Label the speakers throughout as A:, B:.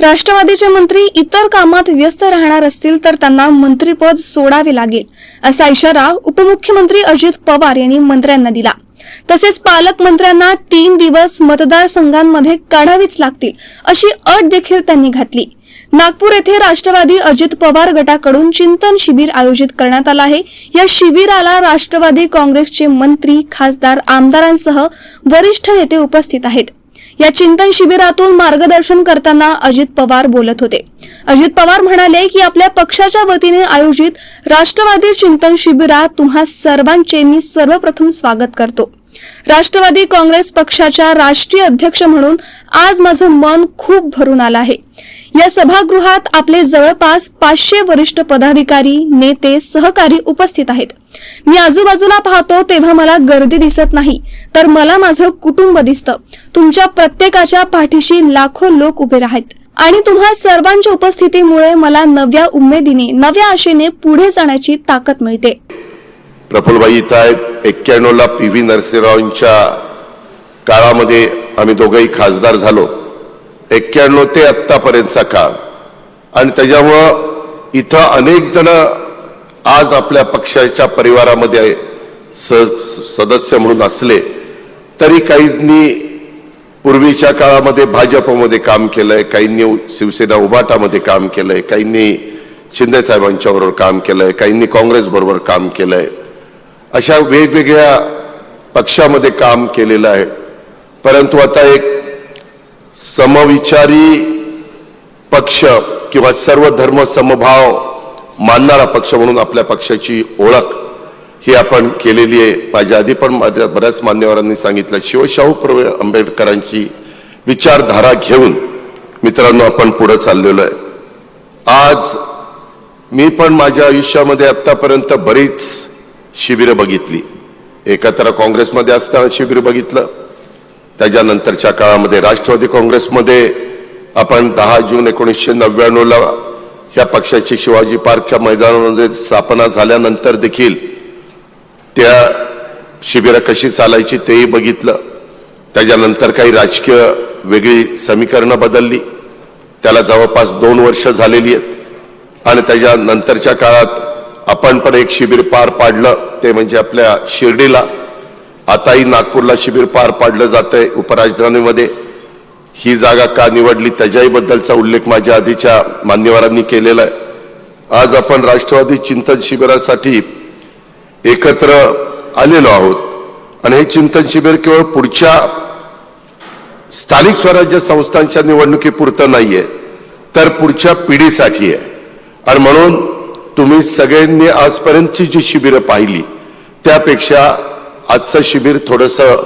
A: राष्ट्रवादीचे मंत्री इतर कामात व्यस्त राहणार असतील तर त्यांना मंत्रीपद सोडावे लागेल असा इशारा उपमुख्यमंत्री अजित पवार यांनी मंत्र्यांना दिला. तसेच पालकमंत्र्यांना तीन दिवस मतदारसंघांमध्ये काढावीच लागतील अशी अट देखील त्यांनी घातली. नागपूर येथे राष्ट्रवादी अजित पवार गटाकडून चिंतन शिबिर आयोजित करण्यात आलं आहे. या शिबिराला राष्ट्रवादी काँग्रेसचे मंत्री खासदार आमदारांसह वरिष्ठ नेते उपस्थित आहेत. या चिंतन शिबिरातून मार्गदर्शन करताना अजित पवार बोलत होते. अजित पवार म्हणाले की आपल्या पक्षाच्या वतीने आयोजित राष्ट्रवादी चिंतन शिबिरात तुम्हा सर्वांचे मी सर्वप्रथम स्वागत करतो. राष्ट्रवादी काँग्रेस पक्षाच्या राष्ट्रीय अध्यक्ष म्हणून आज माझं मन खूप भरून आलं आहे. या सभागृहात आपले जवळपास पाचशे वरिष्ठ पदाधिकारी नेते सहकारी उपस्थित आहेत. मी आजूबाजूला पाहतो तेव्हा मला गर्दी दिसत नाही तर मला माझं कुटुंब दिसतं. तुमच्या प्रत्येकाच्या पाठीशी लाखो लोक उभे राहत. आणि तुम्हा सर्वांच्या उपस्थितीमुळे मला नव्या उमेदीने नव्या आशेने पुढे जाण्याची ताकद मिळते.
B: प्रफुल्लबाई इथं आहेत. एक्क्याण्णवला पी व्ही नरसिंहरावांच्या काळामध्ये आम्ही दोघंही खासदार झालो. एक्क्याण्णव ते आत्तापर्यंतचा काळ. आणि त्याच्यामुळं इथं अनेक जण आज आपल्या पक्षाच्या परिवारामध्ये स सदस्य म्हणून असले तरी काहींनी पूर्वीच्या काळामध्ये भाजपमध्ये काम केलंय काहींनी शिवसेना उभाटामध्ये काम केलंय काहींनी शिंदे साहेबांच्या बरोबर काम केलंय काहींनी काँग्रेस बरोबर काम केलंय. अशा वेगवेगळ्या पक्षामध्ये काम केलेलं आहे. परंतु आता एक समविचारी पक्ष किंवा सर्व धर्म समभाव मानणारा पक्ष म्हणून आपल्या पक्षाची ओळख ही आपण केलेली आहे. माझ्या आधी पण माझ्या बऱ्याच मान्यवरांनी सांगितलं शिवशाहू प्रवे आंबेडकरांची विचारधारा घेऊन मित्रांनो आपण पुढे चाललेलो आहे. आज मी पण माझ्या आयुष्यामध्ये आत्तापर्यंत बरीच शिबिरं बघितली. एकत्र काँग्रेसमध्ये असताना शिबिर बघितलं. त्याच्यानंतरच्या काळामध्ये राष्ट्रवादी काँग्रेसमध्ये आपण दहा जून एकोणीसशे नव्याण्णवला ह्या पक्षाची शिवाजी पार्कच्या मैदानामध्ये स्थापना झाल्यानंतर देखील त्या शिबिरं कशी चालायची तेही बघितलं. त्याच्यानंतर काही राजकीय वेगळी समीकरणं बदलली. त्याला जवळपास दोन वर्ष झालेली आहेत. आणि त्याच्यानंतरच्या काळात आपण पण एक शिबिर पार पाडलं ते म्हणजे आपल्या शिर्डीला. आताही नागपूरला शिबिर पार पाडलं जातंय उपराजधानीमध्ये. ही जागा का निवडली त्याच्याही बद्दलचा उल्लेख माझ्या आधीच्या मान्यवरांनी केलेला आहे. आज आपण राष्ट्रवादी चिंतन शिबिरासाठी एकत्र आलेलो आहोत. आणि हे चिंतन शिबिर केवळ पुढच्या स्थानिक स्वराज्य संस्थांच्या निवडणुकीपुरतं नाहीये तर पुढच्या पिढीसाठी आहे. आणि म्हणून तुम्ही सगळ्यांनी आजपर्यंतची जी शिबिरं पाहिली त्यापेक्षा आजचं शिबिर थोडंसं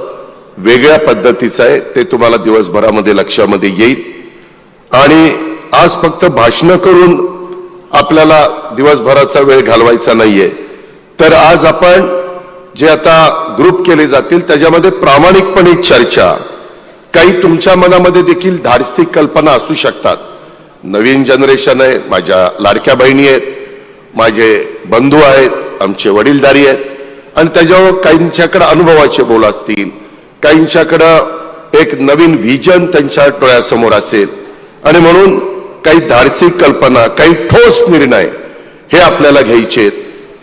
B: वेगळ्या पद्धतीचं आहे. ते तुम्हाला दिवसभरामध्ये लक्षामध्ये येईल. आणि आज फक्त भाषणं करून आपल्याला दिवसभराचा वेळ घालवायचा नाहीये. तर आज आपण जे आता ग्रुप केले जातील त्याच्यामध्ये प्रामाणिकपणे चर्चा. काही तुमच्या मनामध्ये देखील धाडसी कल्पना असू शकतात. नवीन जनरेशन आहे माझ्या लाडक्या बहिणी आहेत. माझे बंधू आहेत आमचे वडीलधारी आहेत. आणि त्याच्यावर काहींच्याकडं अनुभवाचे बोल असतील काहींच्याकडं एक नवीन व्हिजन त्यांच्या डोळ्यासमोर असेल. आणि म्हणून काही धाडसी कल्पना काही ठोस निर्णय हे आपल्याला घ्यायचे आहेत.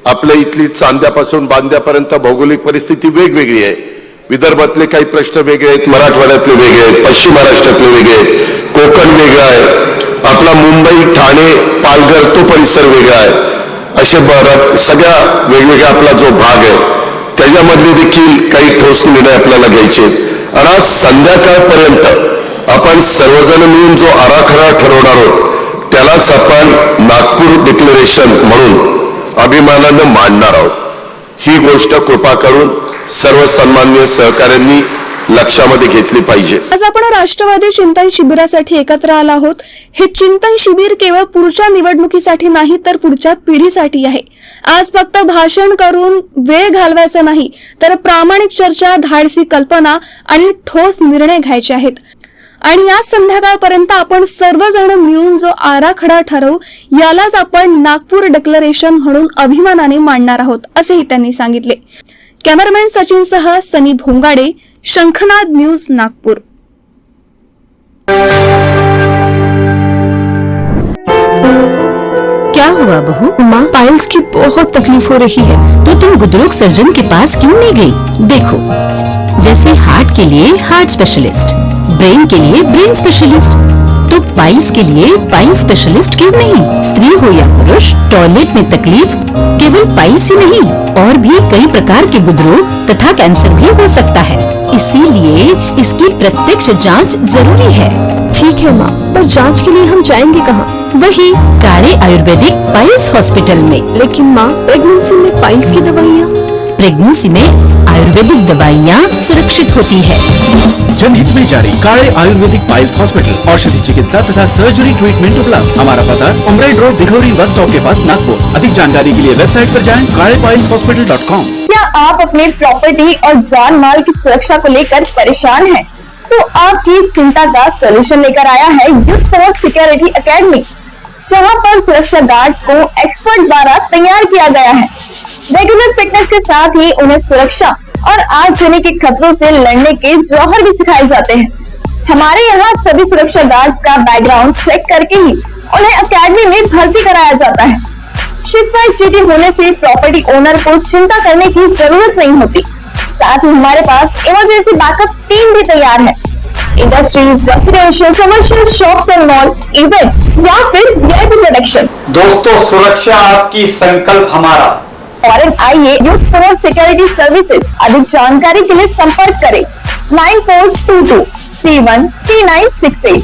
B: आपल्या इथली चांद्यापासून बांद्यापर्यंत भौगोलिक परिस्थिती वेगवेगळी आहे. विदर्भातले काही प्रश्न वेगळे आहेत मराठवाड्यातले वेगळे आहेत पश्चिम महाराष्ट्रातले वेगळे आहेत. कोकण वेगळं आहे. आपला मुंबई ठाणे पालघर तो परिसर वेगळा आहे. असे बरं सगळ्या वेगवेगळा आपला जो भाग आहे त्याच्यामधले देखील काही ठोस निर्णय आपल्याला घ्यायचे आणि आज संध्याकाळपर्यंत आपण सर्वजण मिळून जो आराखडा ठरवणार आहोत त्यालाच आपण नागपूर डिक्लेरेशन म्हणून अभिमानानं मांडणार आहोत. ही गोष्ट कृपा करून सर्व सन्मान्य सहकाऱ्यांनी लक्षामध्ये घेतली पाहिजे.
A: आज आपण राष्ट्रवादी चिंतन शिबिरासाठी एकत्र आला आहोत. हे चिंतन शिबिर केवळ पुढच्या निवडणुकीसाठी नाही तर पुढच्या पिढीसाठी आहे. आज फक्त भाषण करून वेळ घालवायचा नाही तर प्रामाणिक चर्चा धाडसी कल्पना आणि ठोस निर्णय घ्यायचे आहेत. आणि या संध्याकाळपर्यंत आपण सर्वजण मिळून जो आराखडा ठरवू यालाच आपण नागपूर डिक्लेरेशन म्हणून अभिमानाने मांडणार आहोत असेही त्यांनी सांगितले. कॅमेरामॅन सचिनसह सनी भोंगाडे शंखनाद न्यूज़ नागपुर।
C: क्या हुआ बहू?
D: माँ पाइल्स की बहुत तकलीफ़ हो रही है।
C: तो तुम गुदरोग सर्जन के पास क्यों नहीं गई? देखो, जैसे हार्ट के लिए हार्ट स्पेशलिस्ट, ब्रेन के लिए ब्रेन स्पेशलिस्ट तो पाइल्स के लिए पाइल स्पेशलिस्ट क्यों नहीं। स्त्री हो या पुरुष टॉयलेट में तकलीफ़ केवल पाइल्स ही नहीं और भी कई प्रकार के गुदरोग तथा कैंसर भी हो सकता है। इसीलिए इसकी प्रत्यक्ष जाँच ज़रूरी है।
D: ठीक है माँ पर जाँच के लिए हम जाएँगे कहाँ?
C: वही कारे आयुर्वेदिक पाइल्स हॉस्पिटल में।
D: लेकिन माँ प्रेगनेंसी में पाइल्स की दवाइयाँ?
C: प्रेगनेंसी में आयुर्वेदिक दवाइयाँ सुरक्षित होती है।
E: जनहित में जारी काळे आयुर्वेदिक पाइल्स हॉस्पिटल, औषधि चिकित्सा तथा सर्जरी ट्रीटमेंट उपलब्ध। हमारा पता Umred road Dighori bus stop के पास नागपुर। अधिक जानकारी के लिए वेबसाइट पर जाएँ Kale piles hospital dot com.
F: क्या आप अपने प्रॉपर्टी और जान माल की सुरक्षा को लेकर परेशान है? तो आपकी चिंता का सोल्यूशन लेकर आया है यूथ फोर्स सिक्योरिटी अकेडमी जहाँ पर सुरक्षा गार्ड्स को एक्सपर्ट द्वारा तैयार किया गया है। रेगुलर फिटनेस के साथ ही उन्हें सुरक्षा और आग जाने के खतरों से लड़ने के जौहर भी सिखाए जाते हैं। हमारे यहाँ सभी सुरक्षा गार्ड्स का बैकग्राउंड चेक करके ही उन्हें अकेडमी में भर्ती कराया जाता है। शिफ्ट वाइज ड्यूटी होने से प्रॉपर्टी ओनर को चिंता करने की ज़रूरत नहीं होती। साथ ही हमारे पास इमरजेंसी बैकअप टीम भी तैयार है। Industries residential commercial shops and mall event या फिर प्रोडक्शन
G: दोस्तों, सुरक्षा आपकी संकल्प हमारा।
F: फॉरन आइए यूथ फोर्स सिक्योरिटी सर्विसेज अधिक जानकारी के लिए संपर्क करें. Nine four two two three one three nine six eight